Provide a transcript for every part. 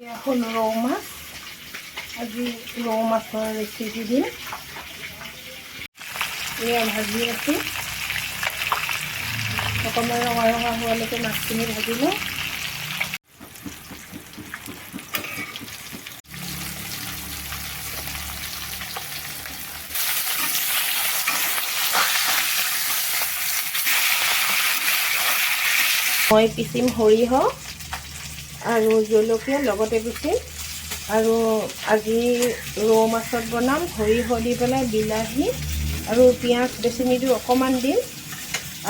হ'ল ৰৌ মাছ। আজি ৰৌ মাছৰ ৰেচিপি দিম এয়া ভাজি আছোঁ। অকণমান ৰঙা ৰঙা হোৱালৈকে মাছখিনি ভাজি মই পিচিম সৰিয়হ। আৰু জলকীয়া, লগতে পিচিম আৰু আজি ৰৌ মাছত বনাম সৰিয়হ দি পেলাই বিলাহী আৰু পিঁয়াজ বেছি নিদিওঁ অকণমান দিম।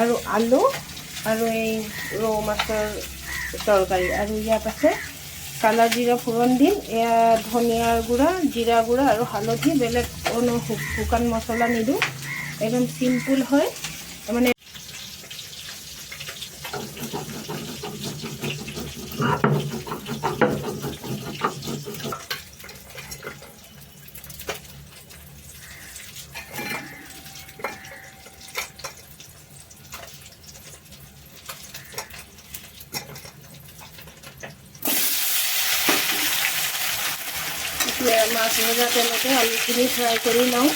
আৰু আলু আৰু এই ৰৌ মাছৰ তৰকাৰী। আৰু ইয়াত আছে কালা জিৰা ফোৰণ দিম, এয়া ধনিয়াৰ গুড়া, জিৰা গুড়া আৰু হালধি, বেলেগ কোনো শুকান মছলা নিদিওঁ। একদম চিম্পুল হয়। মানে এতিয়া মাছ ভজা তেলতে আলুখিনি ফ্ৰাই কৰি লওঁ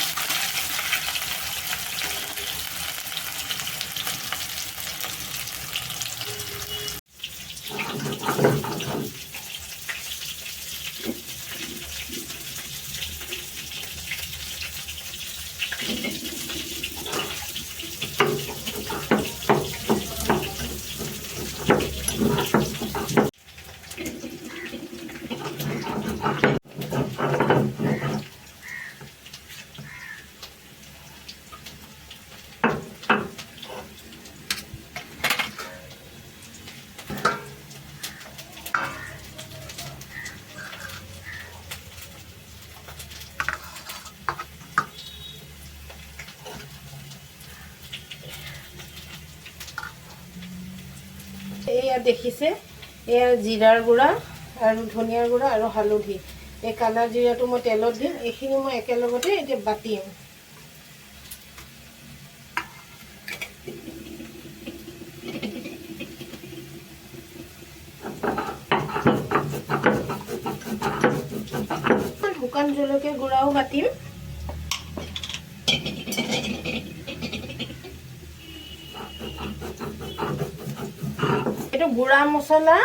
এয়া দেখিছে, এয়া জিৰাৰ গুড়া আৰু ধনিয়াৰ গুড়া আৰু হালধি। এই কালা জিৰাটো মই তেলত দিম, এইখিনি মই একেলগতে এতিয়া বাতিম শুকান জলকীয়া গুড়াও বাতিম এইটো গুড়া মছলা,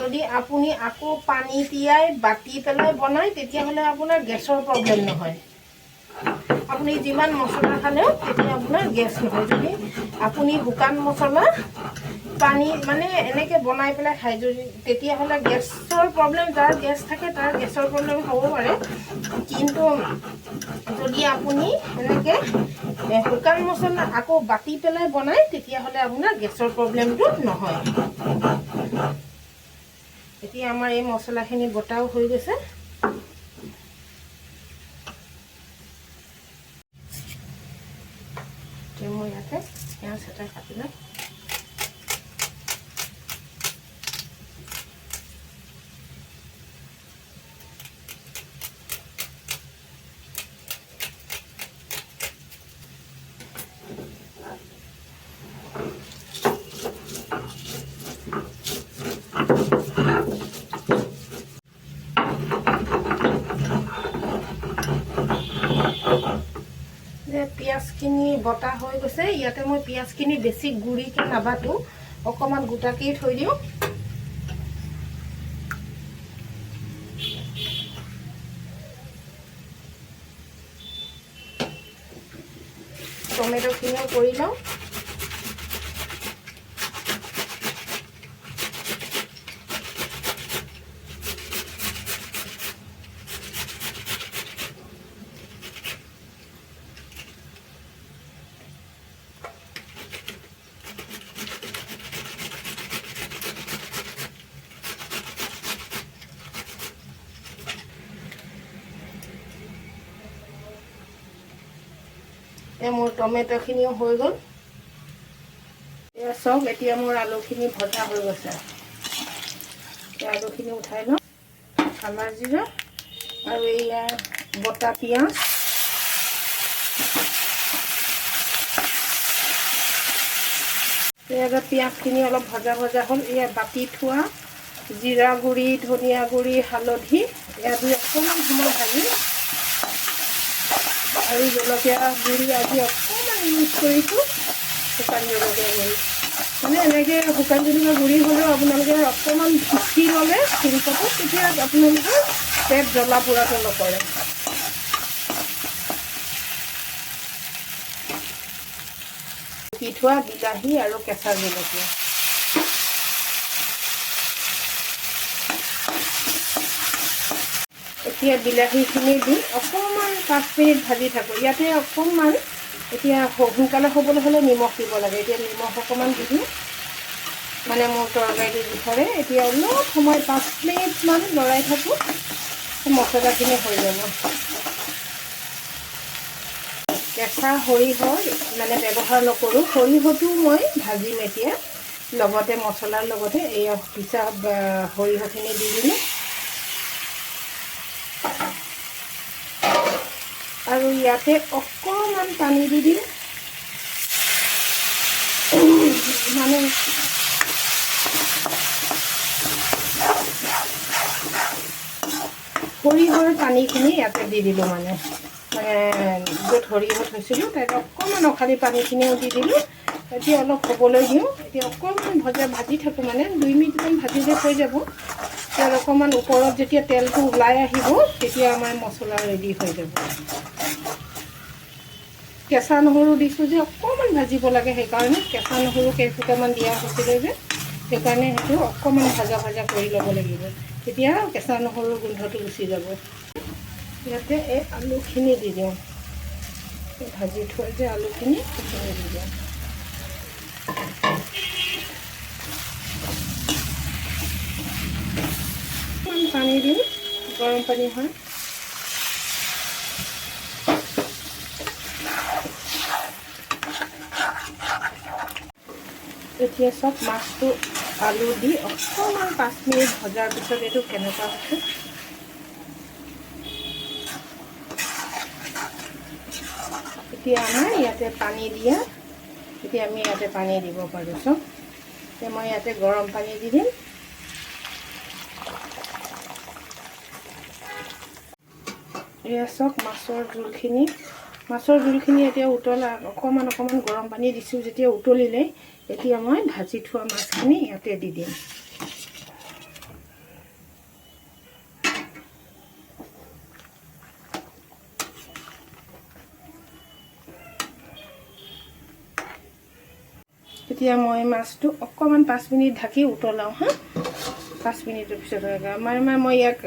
যদি আপুনি আকৌ পানী তিয়াই বাতি পেলাই বনায়, তেতিয়াহ'লে আপোনাৰ গেছৰ প্ৰব্লেম নহয়। আপুনি যিমান মছলা খালেও তেতিয়া আপোনাৰ গেছ নহয়। যদি আপুনি শুকান মছলা, পানী মানে এনেকৈ বনাই পেলাই খায়, যদি তেতিয়াহ'লে গেছৰ প্ৰব্লেম যাৰ গেছ থাকে, তাৰ গেছৰ প্ৰব্লেম হ'ব পাৰে। কিন্তু যদি আপুনি এনেকৈ শুকান মছলা আকৌ বাতি পেলাই বনায়, তেতিয়াহ'লে আপোনাৰ গেছৰ প্ৰব্লেমটো নহয়। এতিয়া আমাৰ এই মছলাখিনি বটাও হৈ গৈছে। মই ইয়াতে পিঁয়াজ এটা কাটি লওঁ পিঁয়াজখিনি বটা হৈ গৈছে, ইয়াতে মই পিঁয়াজখিনি বেছি গুড়িকৈ নাবাতো অকণমান গোটাকেই থৈ দিওঁ। টমেট'খিনিও কৰি লওঁ। এই মোৰ টমেট'খিনিও হৈ গ'ল। এয়া চাওক, এতিয়া মোৰ আলুখিনি ভজা হৈ গৈছে। এতিয়া আলুখিনি উঠাই লওঁ কালা জিৰা আৰু এয়া বটা পিঁয়াজ। এয়া পিঁয়াজখিনি অলপ ভজা ভজা হ'ল এয়া বাতি থোৱা, জিৰা গুড়ি, ধনিয়া গুড়ি, হালধি এয়া দি অকণমান সময় ভাজি আৰু জলকীয়া গুড়ি আজি অকণমান ইউজ কৰিছোঁ শুকান জলকীয়া গুড়ি মানে এনেকৈ শুকান জলকীয়া গুড়ি হ'লেও আপোনালোকে অকণমান পিচি ল'লে শিলপটো তেতিয়া আপোনালোকৰ পেট জ্বলা পোৰাটো নকৰে থোৱা বিলাহী আৰু কেঁচা জলকীয়া। এতিয়া বিলাহীখিনি দি অকণমান পাঁচ মিনিট ভাজি থাকোঁ। ইয়াতে অকণমান এতিয়া সোনকালে হ'বলৈ হ'লে নিমখ দিব লাগে। এতিয়া নিমখ অকণমান দি দিওঁ। মানে মোৰ তৰকাৰীটো জোখৰে এতিয়া অলপ সময় পাঁচ মিনিটমান লৰাই থাকোঁ। মছলাখিনি হৈ যাব। কেঁচা সৰিয়হ মানে ব্যৱহাৰ নকৰোঁ। সৰিয়হটো মই ভাজিম এতিয়া। লগতে মছলাৰ লগতে এই পিছা সৰিয়হখিনি দি দিলোঁ। আৰু ইয়াতে অকণমান পানী দি দিম। মানে সৰিয়হৰ পানীখিনি ইয়াতে দি দিলোঁ মানে। মানে য'ত সৰিয়হ থৈছিলোঁ, তাত অকণমান অখালি পানীখিনিও দি দিলোঁ। এতিয়া অলপ হ'বলৈ দিওঁ। এতিয়া অকণমান ভজা ভাজি থাকোঁ মানে দুই মিনিটমান ভাজিলে হৈ যাব। তেতিয়া অকণমান ওপৰত যেতিয়া তেলটো ওলাই আহিব, তেতিয়া আমাৰ মছলা ৰেডি হৈ যাব। কেঁচা নহৰু দিছোঁ যে, অকণমান ভাজিব লাগে সেইকাৰণে। কেঁচা নহৰু কেইফুটামান দিয়া হৈছিলে যে, সেইকাৰণে সেইটো অকণমান ভাজা ভাজা কৰি ল'ব লাগিব। তেতিয়া কেঁচা নহৰুৰ গোন্ধটো গুচি যাব। ইয়াতে এই আলুখিনি দি দিওঁ। ভাজি থোৱা যে আলুখিনি দি দিওঁ অকণমান পানী দিওঁ গৰম পানী হয়। এতিয়া চব মাছটো আলু দি অকণমান পাঁচ মিনিট ভজাৰ পিছত এইটো কেনেকুৱা হৈছে। এতিয়া আমাৰ ইয়াতে পানী দিয়া। এতিয়া আমি ইয়াতে পানী দিব পাৰোঁ চব এতিয়া মই ইয়াতে গৰম পানী দি দিম। এয়া চব মাছৰ জোলখিনি। মাছৰ জোলখিনি এতিয়া উতলা, অকণমান অকণমান গৰম পানী দিছোঁ, যেতিয়া উতলিলে, এতিয়া মই ভাজি থোৱা মাছখিনি ইয়াতে দি দিম। এতিয়া মই মাছটো অকণমান পাঁচ মিনিট ঢাকি উতলাওঁ, হা? পাঁচ মিনিটৰ পিছত হৈ গ'ল। আমাৰ মানে মই ইয়াক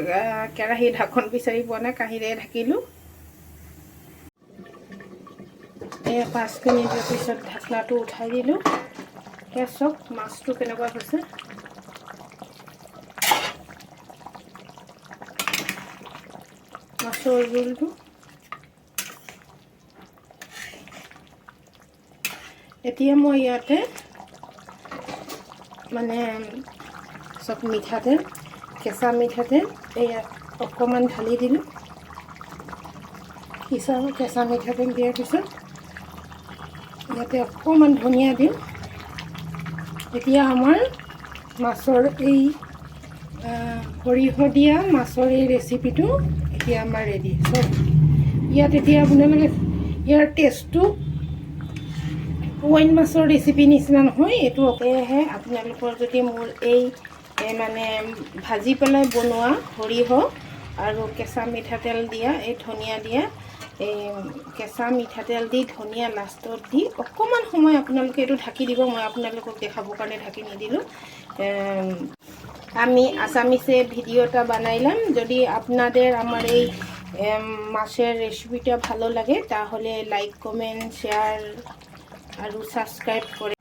কেৰাহী ঢাকন বিচাৰি পোৱা নাই, কাঁহীৰে ঢাকিলোঁ। এয়া পাঁচ মিনিটৰ পিছত ঢাকনাটো উঠাই দিলোঁ। এয়া চাওক, মাছটো কেনেকুৱা হৈছে। মাছৰ জোলটো। এতিয়া মই ইয়াতে মানে চব মিঠাতেল, কেঁচা মিঠাতেল এয়া অকণমান ঢালি দিলোঁ। পিছা কেঁচা মিঠাতেল দিয়াৰ পিছত ইয়াতে অকণমান ধনিয়া দিওঁ এতিয়া আমাৰ মাছৰ এই সৰিয়হ দিয়া মাছৰ এই ৰেচিপিটো এতিয়া আমাৰ ৰেডি চব। ইয়াত এতিয়া আপোনালোকে ইয়াৰ টেষ্টটো ৱাইন মাছৰ ৰেচিপি নিচিনা নহয়, এইটো সেয়েহে আপোনালোকৰ যদি মোৰ এই এ, মানে ভাজি পেলাই বনোৱা সৰিয়হ আৰু কেঁচা মিঠাতেল দিয়া এই ধনিয়া দিয়া এই কেঁচা মিঠাতেল দি ধনিয়া লাষ্টত দি অকণমান সময় আপোনালোকে এইটো ঢাকি দিব মই আপোনালোকক দেখাবৰ কাৰণে ঢাকি নিদিলোঁ। আমি আসামিসে ভিডিওটা বানাইলাম যদি আপনাদের আমার এই মাছের রেসিপিটা ভালো লাগে তাহলে লাইক কমেন্ট শেয়ার আৰু ছাবস্ক্ৰাইব কৰে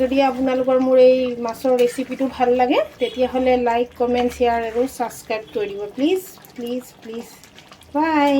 যদি আপোনালোকৰ মোৰ এই মাছৰ ৰেচিপিটো ভালো লাগে, তেতিয়াহ'লে লাইক কমেণ্ট শ্বেয়াৰ আৰু ছাবস্ক্ৰাইব কৰি দিব। Please please please by